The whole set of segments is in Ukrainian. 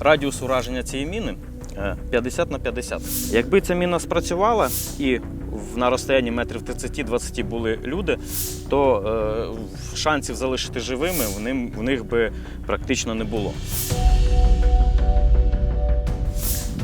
Радіус ураження цієї міни е, 50 на 50. Якби ця міна спрацювала і на розстоянні метрів 30-20 були люди, то е, шансів залишити живими в них би практично не було.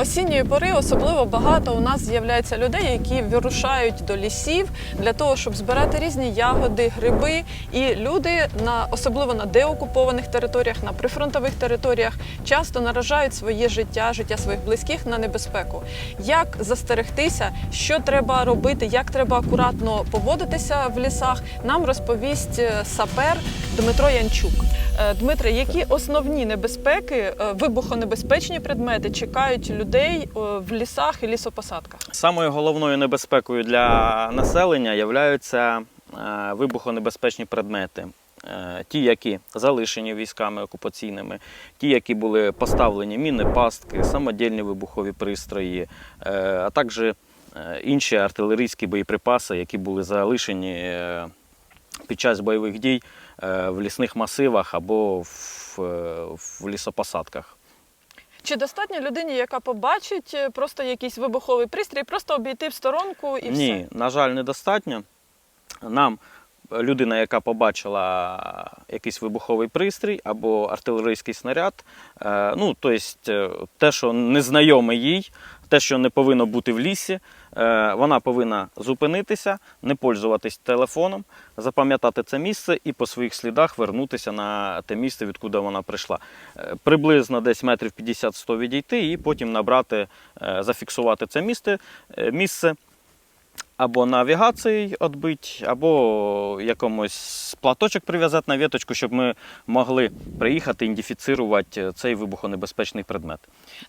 Осінньої пори особливо багато у нас з'являється людей, які вирушають до лісів для того, щоб збирати різні ягоди, гриби. І люди на особливо на деокупованих територіях, на прифронтових територіях, часто наражають своє життя, життя своїх близьких на небезпеку. Як застерегтися, що треба робити, як треба акуратно поводитися в лісах, нам розповість е, сапер Дмитро Янчук. Е, Дмитре, які основні небезпеки, е, вибухонебезпечні предмети чекають людей е, в лісах і лісопосадках? Самою головною небезпекою для населення являються е, вибухонебезпечні предмети. Е, Ті, які залишені військами окупаційними, ті, які були поставлені міни, пастки, самодільні вибухові пристрої, а також інші артилерійські боєприпаси, які були залишені під час бойових дій в лісних масивах або в лісопосадках. Чи достатньо людині, яка побачить е, просто якийсь вибуховий пристрій, просто обійти в сторонку і Ні, на жаль, недостатньо. Нам е, людина, яка побачила якийсь вибуховий пристрій або артилерійський снаряд, е, ну, тобто те, що незнайоме їй, те, що не повинно бути в лісі, е, вона повинна зупинитися, не пользуватись телефоном, запам'ятати це місце і по своїх слідах вернутися на те місце, відкуди вона прийшла. Е, Приблизно десь метрів 50-100 відійти і потім набрати, е, зафіксувати це місце, е, місце або навігації відбити, або якомусь платочок прив'язати на віточку, щоб ми могли приїхати ідентифіцирувати цей вибухонебезпечний предмет.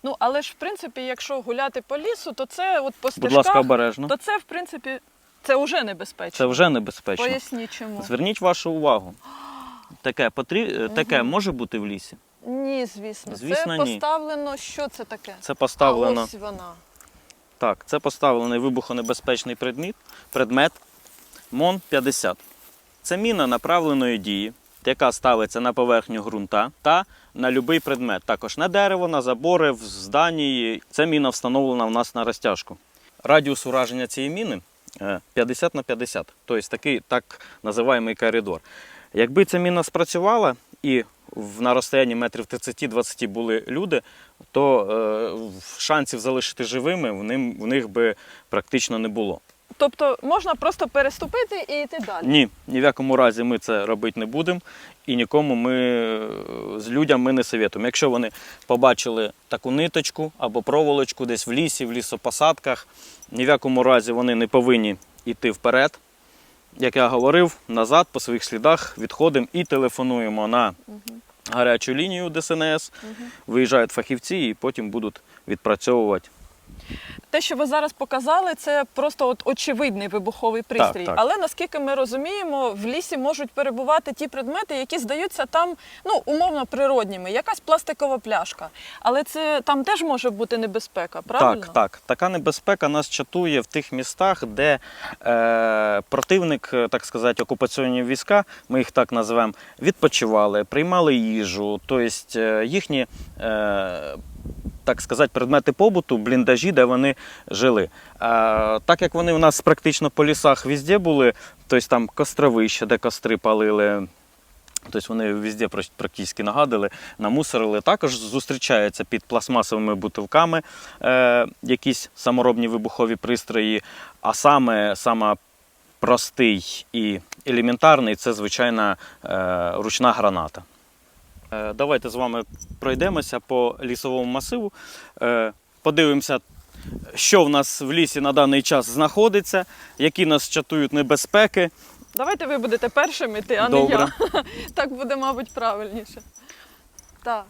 Ну але ж в принципі, якщо гуляти по лісу, то це от по Будь ласка, обережно. то це в принципі це вже небезпечно. Це вже небезпечно. Поясніть чому. Зверніть вашу увагу. Таке, потрі... таке може бути в лісі. Ні, звісно. Звісно, це ні. поставлено. Що це таке? Це поставлено. А ось вона. Так, це поставлений вибухонебезпечний предмет, предмет МОН-50. Це міна направленої дії, яка ставиться на поверхню ґрунта та на будь-який предмет. Також на дерево, на забори, в зданні. Ця міна встановлена в нас на розтяжку. Радіус ураження цієї міни е, 50 на 50, тобто такий так називаємий коридор. Якби ця міна спрацювала і на розстоянні метрів 30-20 були люди, то е, шансів залишити живими в, них би практично не було. Тобто можна просто переступити і йти далі. Ні, ні в якому разі ми це робити не будемо і нікому ми е, з людям ми не советуємо. Якщо вони побачили таку ниточку або проволочку десь в лісі, в лісопосадках, ні в якому разі вони не повинні йти вперед. Як я говорив, назад по своїх слідах відходимо і телефонуємо на гарячу лінію ДСНС. Виїжджають фахівці і потім будуть відпрацьовувати. Те, що ви зараз показали, це просто от очевидний вибуховий пристрій. так. Але наскільки ми розуміємо, в лісі можуть перебувати ті предмети, які здаються там ну умовно природніми, якась пластикова пляшка. Але це там теж може бути небезпека, правильно? Так, так. Така небезпека нас чатує в тих містах, де е, противник, е, так сказати, окупаційні війська, ми їх так називаємо, відпочивали, приймали їжу, тобто е, їхні. Е, так сказати, предмети побуту, бліндажі, де вони жили. Так як вони у нас практично по лісах везде були, тобто там костровища, де костри палили, Тобто вони везде практично нагадили, намусорили. Також зустрічаються під пластмасовими бутилками е, якісь саморобні вибухові пристрої. А саме, саме простий і елементарний це звичайна е, ручна граната. Е, давайте з вами пройдемося по лісовому масиву, е, подивимося, що в нас в лісі на даний час знаходиться, які нас чатують небезпеки. Давайте ви будете першим іти, а Добре. не я. Так буде, мабуть, правильніше. Так.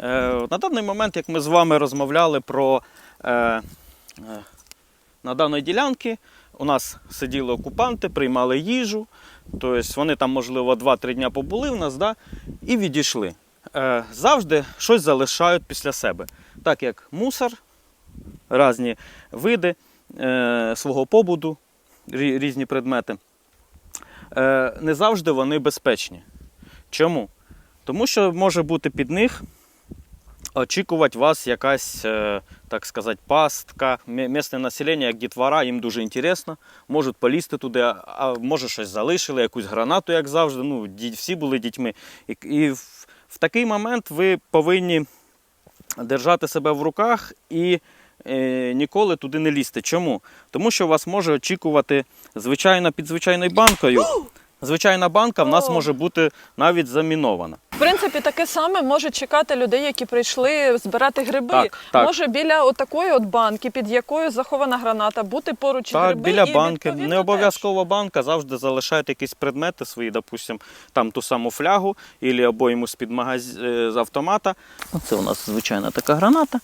Е, На даний момент, як ми з вами розмовляли про е, е, на даної ділянки, у нас сиділи окупанти, приймали їжу. Тобто вони там, можливо, 2-3 дня побули в нас да, і відійшли. Е, Завжди щось залишають після себе. Так як мусор, різні види е, свого побуду, рі- різні предмети. Е, Не завжди вони безпечні. Чому? Тому що може бути під них очікувати вас якась, е, так сказати, пастка. Місне населення, як дітвора, їм дуже інтересно, можуть полізти туди, а- а може щось залишили, якусь гранату, як завжди. Ну, всі були дітьми. І, і в, в такий момент ви повинні держати себе в руках і е, ніколи туди не лізти. Чому? Тому що вас може очікувати звичайно під звичайною банкою. Звичайна банка в нас може бути навіть замінована. Принципі, таке саме може чекати людей, які прийшли збирати гриби. Так, так. Може біля отакої от банки, під якою захована граната, бути поруч Так, гриби біля і банки. Не обов'язково банка, завжди залишайте якісь предмети свої, допустим, там ту саму флягу або обойму з-під магаз... е, з автомата. Оце у нас звичайна така граната,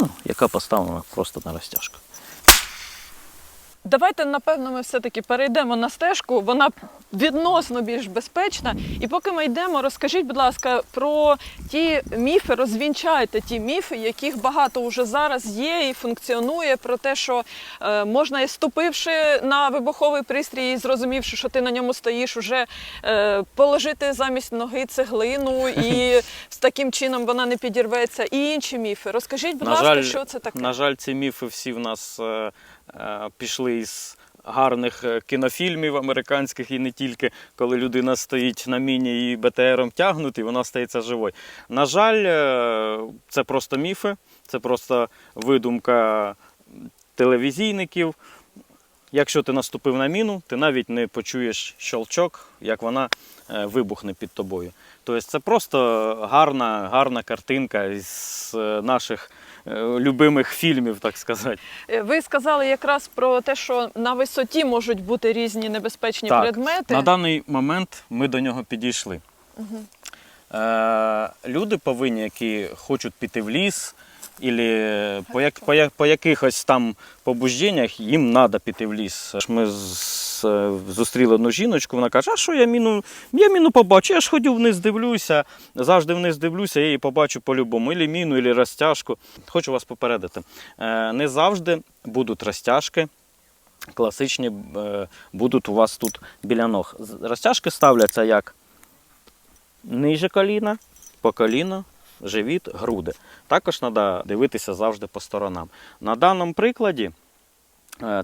ну, яка поставлена просто на розтяжку. Давайте, напевно, ми все-таки перейдемо на стежку. Вона відносно більш безпечна. І поки ми йдемо, розкажіть, будь ласка, про ті міфи, розвінчайте ті міфи, яких багато вже зараз є і функціонує, про те, що е, можна, і ступивши на вибуховий пристрій і зрозумівши, що ти на ньому стоїш, уже е, положити замість ноги цеглину, і з таким чином вона не підірветься. І інші міфи. Розкажіть, будь На ласка, жаль, що це таке? На жаль, ці міфи всі в нас е, е, пішли із гарних е, кінофільмів американських і не тільки, коли людина стоїть на міні і БТРом тягнуть, і вона стається живою. На жаль, е, це просто міфи, це просто видумка телевізійників. Якщо ти наступив на міну, ти навіть не почуєш щелчок, як вона е, вибухне під тобою. Тобто це просто гарна, гарна картинка е, наших е, любимих фільмів, так сказати. Е, Ви сказали якраз про те, що на висоті можуть бути різні небезпечні Так, предмети. На даний момент ми до нього підійшли. Е, люди повинні, які хочуть піти в ліс, Ілі по, як, по, по якихось там побужденнях їм треба піти в ліс. Ми з, е, одну жіночку, вона каже, а що я міну, я міну побачу, я ж ходю вниз дивлюся, завжди вниз дивлюся, я її побачу по-любому, ілі міну, ілі розтяжку. Хочу вас попередити. е, Не завжди будуть розтяжки. Класичні е, будуть у вас тут біля ног. Розтяжки ставляться як ниже коліна, по коліно, живіт, груди. Також треба дивитися завжди по сторонам. На даному прикладі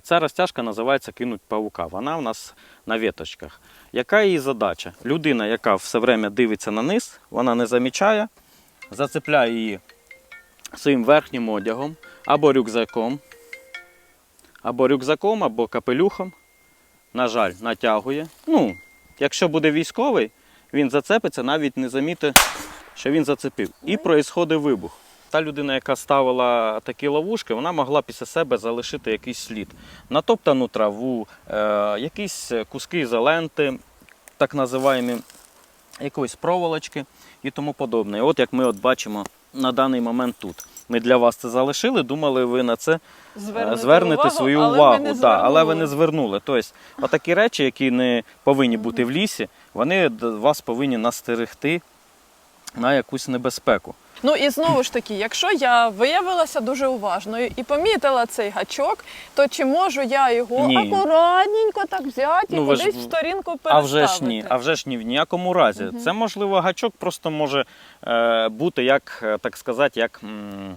ця розтяжка називається кинуть павука. Вона в нас на віточках. Яка її задача? Людина, яка все время дивиться на низ, вона не замічає, зацепляє її своїм верхнім одягом або рюкзаком, або рюкзаком, або капелюхом. На жаль, натягує. Ну, якщо буде військовий, він зацепиться, навіть не замітить, що він зацепив. І проїсходить вибух. Та людина, яка ставила такі ловушки, вона могла після себе залишити якийсь слід. Натоптану траву, е, якісь куски ізоленти, так називаємо, якоїсь проволочки і тому подобне. І От як ми от бачимо на даний момент тут. Ми для вас це залишили, думали, ви на це Звернете звернете увагу, свою але ви увагу, не да, але ви не звернули. Тобто, отакі речі, які не повинні бути в лісі, вони вас повинні настерегти на якусь небезпеку. Ну і знову ж таки, якщо я виявилася дуже уважною і помітила цей гачок, то чи можу я його Ні. акуратненько так взяти і Ну, ж- кудись в сторінку А вже ж ні, а вже ж ні в ніякому разі. Це можливо гачок просто може е, бути як, е, так сказати, як м,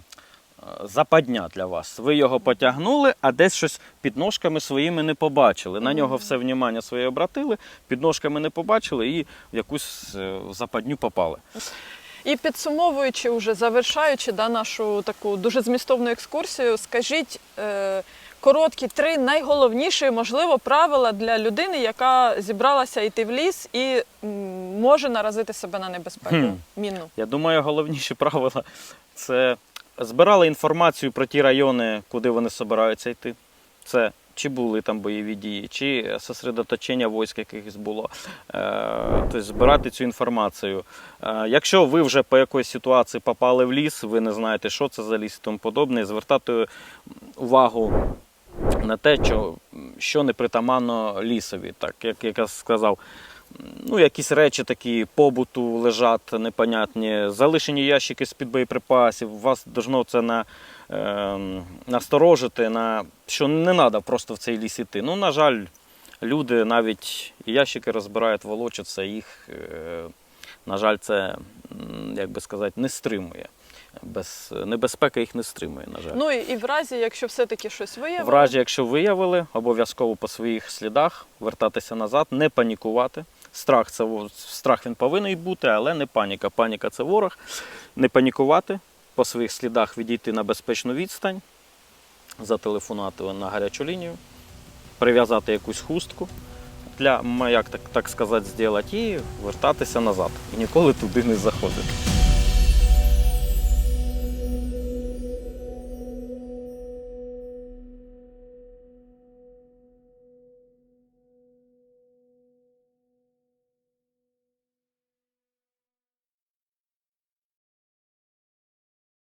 западня для вас. Ви його потягнули, а десь щось під ножками своїми не побачили. На нього все внімання своє обратили, під ножками не побачили і в якусь е, западню попали. І підсумовуючи, уже завершаючи да, нашу таку дуже змістовну екскурсію, скажіть е, короткі три найголовніші, можливо, правила для людини, яка зібралася йти в ліс і може наразити себе на небезпеку Хм. мінну. Я думаю, головніші правила це збирали інформацію про ті райони, куди вони збираються йти. Це чи були там бойові дії, чи сосредоточення військ якихось було. Е, тобто збирати цю інформацію. Е, якщо ви вже по якоїсь ситуації попали в ліс, ви не знаєте, що це за ліс і тому подобне, звертати увагу на те, що, що непритаманно лісові. Так, як я сказав, ну, якісь речі такі побуту лежать непонятні, залишені ящики з-під боєприпасів, вас должно це на, е, насторожити, на, що не треба просто в цей ліс іти. Ну, на жаль, люди навіть ящики розбирають, волочаться, їх, е, на жаль, це, як би сказати, не стримує. Без небезпека їх не стримує, на жаль. Ну і, і в разі, якщо все-таки щось виявили, В разі, якщо виявили, обов'язково по своїх слідах вертатися назад, не панікувати. Страх це страх він повинен бути, але не паніка. Паніка це ворог. Не панікувати, по своїх слідах відійти на безпечну відстань, зателефонувати на гарячу лінію, прив'язати якусь хустку для маяк, як так, так сказати, зробити, і вертатися назад. І ніколи туди не заходити.